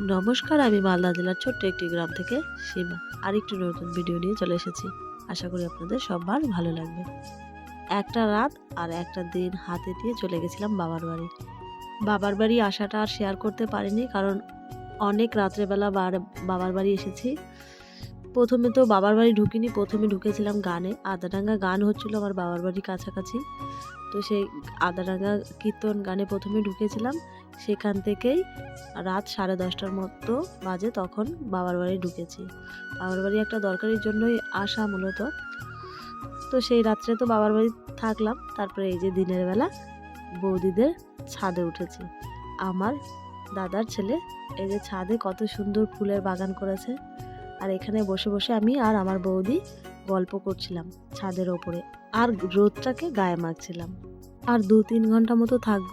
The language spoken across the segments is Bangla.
নমস্কার, আমি মালদা জেলার ছোট্ট একটি গ্রাম থেকে সীমা। আরেকটি নতুন ভিডিও নিয়ে চলে এসেছি। আশা করি আপনাদের সবার ভালো লাগবে। একটা রাত আর একটা দিন হাতে দিয়ে চলে গেছিলাম বাবার বাড়ি। বাবার বাড়ি আসাটা আর শেয়ার করতে পারিনি কারণ অনেক রাত্রেবেলা বার- বাবার বাড়ি এসেছি। প্রথমে তো বাবার বাড়ি ঢুকিনি, প্রথমে ঢুকেছিলাম গানে। আদাডাঙ্গা গান হচ্ছিল আমার বাবার বাড়ির কাছাকাছি। তো সেই আদাডাঙ্গা কীর্তন গানে প্রথমে ঢুকেছিলাম। সেখান থেকেই রাত সাড়ে দশটার মতো বাজে তখন বাবার বাড়ি ঢুকেছি। বাবার বাড়ি একটা দরকারের জন্যই আসা মূলত। তো সেই রাত্রে তো বাবার বাড়ি থাকলাম, তারপরে এই যে দিনের বেলা বৌদিদের ছাদে উঠেছি। আমার দাদার ছেলে এই যে ছাদে কত সুন্দর ফুলের বাগান করেছে। আর এখানে বসে বসে আমি আর আমার বৌদি গল্প করছিলাম ছাদের ওপরে। আর রোদটাকে গায়ে মাখছিলাম। আর দু তিন ঘণ্টা মতো থাকব।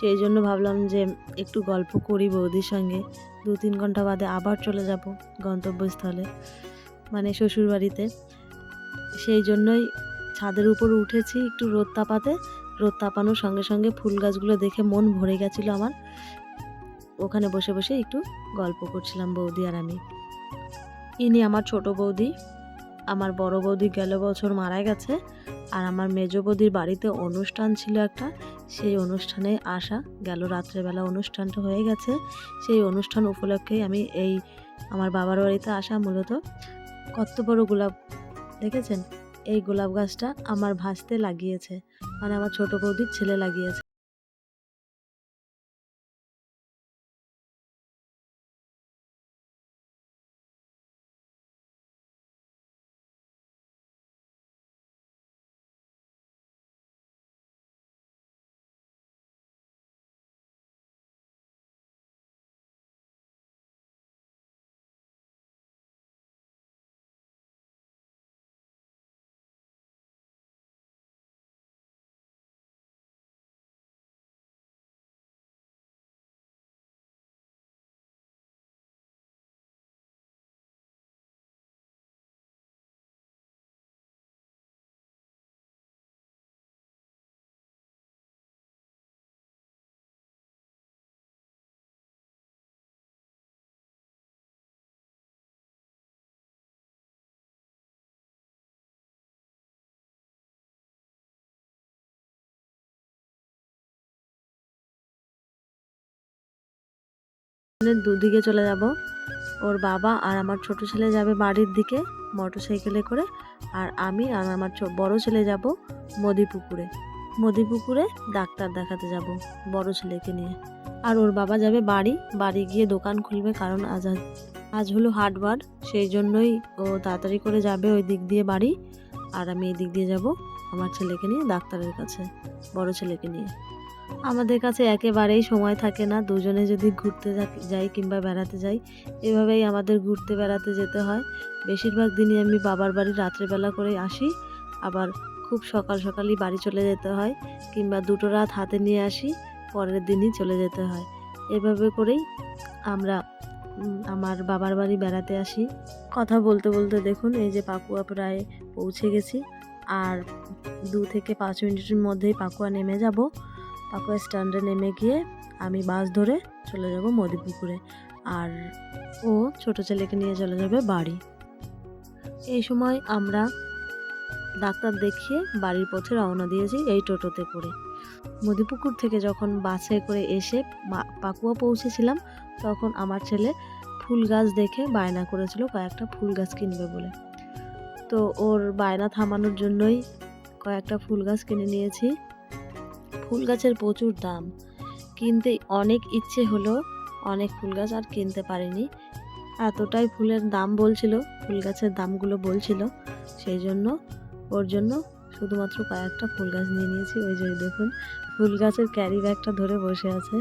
সেই জন্য ভাবলাম যে একটু গল্প করি বৌদির সঙ্গে। দু তিন ঘণ্টা বাদে আবার চলে যাব গন্তব্যস্থলে মানে শ্বশুরবাড়িতে। সেই জন্যই ছাদের উপর উঠেছি একটু রোদ তাপাতে। রোদ তাপানোর সঙ্গে সঙ্গে ফুল গাছগুলো দেখে মন ভরে গেছিল আমার। ওখানে বসে বসে একটু গল্প করছিলাম বৌদি আর আমি। ইনি আমার ছোট বৌদি। আমার বড় বৌদি গেল বছর মারা গেছে আর আমার মেজ বৌদির বাড়িতে অনুষ্ঠান ছিল একটা। সেই অনুষ্ঠানে আসা গেল রাত্রেবেলা অনুষ্ঠানটা হয়ে গেছে। সেই অনুষ্ঠান উপলক্ষেই আমি এই আমার বাবার বাড়িতে আসা মূলত। কত বড় গোলাপ, দেখেছেন? এই গোলাপ গাছটা আমার ভাসতে লাগিয়েছে। মানে আমার ছোট বৌদির ছেলে লাগিয়েছে। দুদিকে চলে যাব। ওর বাবা আর আমার ছোট ছেলে যাবে বাড়ির দিকে মোটর সাইকেলে করে, আর আমি আর আমার বড় ছেলে যাব মদিপুকুরে। মদিপুকুরে ডাক্তার দেখাতে যাব বড় ছেলেকে নিয়ে। আর ওর বাবা যাবে বাড়ি বাড়ি গিয়ে দোকান খুলবে কারণ আজ আজ হলো হাটবার সেই জন্যই ও তাড়াতাড়ি করে যাবে ওই দিক দিয়ে বাড়ি। আর আমি এই দিক দিয়ে যাব আমার ছেলেকে নিয়ে, ডাক্তারের কাছে, বড় ছেলেকে নিয়ে। আমাদের কাছে একেবারেই সময় থাকে না। দুজনে যদি ঘুরতে যাই কিংবা বেড়াতে যাই, এভাবেই আমাদের ঘুরতে বেড়াতে যেতে হয়। বেশিরভাগ দিনই আমি বাবার বাড়ি রাত্রেবেলা করে আসি। আবার খুব সকাল সকালই বাড়ি চলে যেতে হয় কিংবা দুটো রাত হাতে নিয়ে আসি, পরের দিনই চলে যেতে হয়। এভাবে করেই আমরা আমার বাবার বাড়ি বেড়াতে আসি। কথা বলতে বলতে দেখুন, এই যে পাকুয়া প্রায় পৌঁছে গেছি। আর দু থেকে পাঁচ মিনিটের মধ্যেই পাকুয়া নেমে যাব। পাকুয়া স্ট্যান্ডে নেমে গিয়ে আমি বাস ধরে চলে যাব মদিপুকুরে আর ও ছোট ছেলেকে নিয়ে চলে যাবে বাড়ি। এই সময় আমরা ডাক্তার দেখিয়ে বাড়ির পথে রওনা দিয়েছি এই টোটোতে করে। মদিপুকুর থেকে যখন বাসে করে এসে পাকুয়া পৌঁছেছিলাম, তখন আমার ছেলে ফুল গাছ দেখে বায়না করেছিল, কয়েকটা ফুল গাছ কিনবে বলে। তো ওর বায়না থামানোর জন্যই কয়েকটা ফুল গাছ কিনে নিয়েছি। ফুল গাছের প্রচুর দাম। কিনতে অনেক ইচ্ছে হলো, অনেক ফুল গাছ আর কিনতে পারিনি। এতটাই ফুলের দাম বলছিল, ফুল গাছের দামগুলো বলছিল, সেই জন্য, ওর জন্য শুধুমাত্র কয়েকটা ফুল গাছ নিয়ে নিয়েছি। ওই যে দেখুন, ফুল গাছের ক্যারি ব্যাগটা ধরে বসে আছে।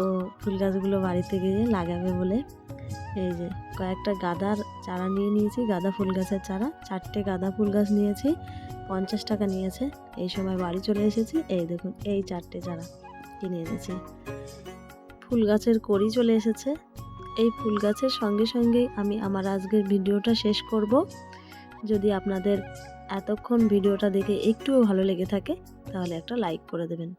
ও ফুল গাছগুলো বাড়িতে গিয়ে লাগাবে বলে। এই যে কয়েকটা গাদার চারা নিয়ে নিয়েছি, গাঁদা ফুল গাছের চারা, চারটে গাঁদা ফুল গাছ নিয়েছি। পঞ্চাশ টাকা নিয়েছে। এই সময় বাড়ি চলে এসেছি। এই দেখুন, এই চারটে চারা কিনে এনেছি। ফুল গাছের কড়ি চলে এসেছে। এই ফুল গাছের সঙ্গে সঙ্গেই আমি আমার আজকের ভিডিওটা শেষ করব। যদি আপনাদের এতক্ষণ ভিডিওটা দেখে একটুও ভালো লেগে থাকে, তাহলে একটা লাইক করে দেবেন।